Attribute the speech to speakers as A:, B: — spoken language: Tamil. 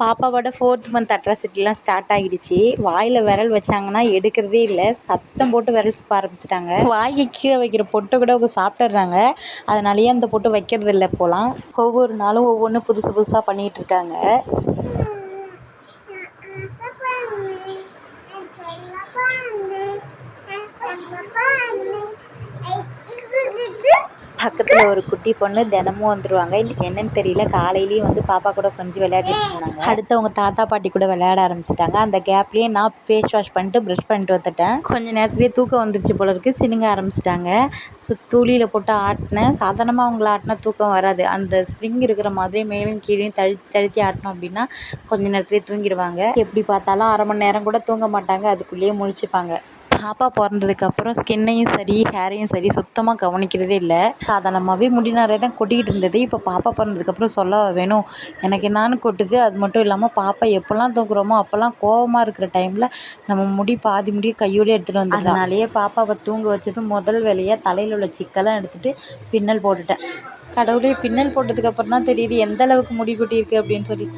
A: பாப்பாவோட ஃபோர்த் மந்த் அட்ராசிட்டிலாம் ஸ்டார்ட் ஆகிடுச்சு வாயில் விரல் வச்சாங்கன்னா எடுக்கிறதே இல்லை. சத்தம் போட்டு விரல் சுப்ப ஆரம்பிச்சிட்டாங்க. வாய்க்கு கீழே வைக்கிற பொட்டை கூட அவங்க சாப்பிட்டுறாங்க அதனாலேயே அந்த பொட்டு வைக்கிறது இல்லை போகலாம் ஒவ்வொரு நாளும் ஒவ்வொன்றும் புதுசு புதுசாக பண்ணிகிட்டு இருக்காங்க. பக்கத்தில் ஒரு குட்டி பொண்ணு தினமும் வந்துடுவாங்க இன்றைக்கி என்னன்னு தெரியல. காலையிலேயும் வந்து பாப்பா கூட கொஞ்சம் விளையாடிட்டு இருந்தாங்க. அடுத்து அவங்க தாத்தா பாட்டி கூட விளையாட ஆரம்பிச்சிட்டாங்க. அந்த கேப்லேயே நான் ஃபேஸ் வாஷ் பண்ணிட்டு ப்ரஷ் பண்ணிட்டு வந்துட்டேன். கொஞ்ச நேரத்துலேயே தூக்கம் வந்துருச்சு போல இருக்குது சினுங்க ஆரம்பிச்சிட்டாங்க. ஸோ தூளியில் போட்டு ஆட்டினேன். சாதாரணமாக அவங்கள ஆட்டினா தூக்கம் வராது. அந்த ஸ்ப்ரிங் இருக்கிற மாதிரி மேலும் கீழேயும் தழு தழுத்தி ஆட்டினோம் அப்படின்னா கொஞ்ச நேரத்துலேயே தூங்கிடுவாங்க. எப்படி பார்த்தாலும் அரை மணி நேரம் கூட தூங்க மாட்டாங்க. அதுக்குள்ளேயே முழிச்சுப்பாங்க. பாப்பா பிறந்ததுக்கப்புறம் ஸ்கின்னையும் சரி ஹேரையும் சரி சுத்தமாக கவனிக்கிறதே இல்லை. சாதாரணமாகவே முடி நிறைய தான் கொட்டிக்கிட்டு இருந்தது. இப்போ பாப்பா பிறந்ததுக்கப்புறம் சொல்ல வேணும். எனக்கு என்னான்னு கொட்டுது. அது மட்டும் இல்லாமல் பாப்பா எப்போல்லாம் தூக்குறோமோ அப்போல்லாம் கோவமாக இருக்கிற டைமில் நம்ம முடி பாதி முடியை கையோடயே எடுத்துகிட்டு வந்து அதனாலேயே பாப்பாவை தூங்க வச்சதும் முதல் வேலையாக தலையில் உள்ள சிக்கெல்லாம் எடுத்துகிட்டு பின்னல் போட்டுட்டேன். கடவுளே பின்னல் போட்டதுக்கப்புறம் தான் தெரியுது எந்த அளவுக்கு முடி கொட்டியிருக்கு அப்படின்னு சொல்லி.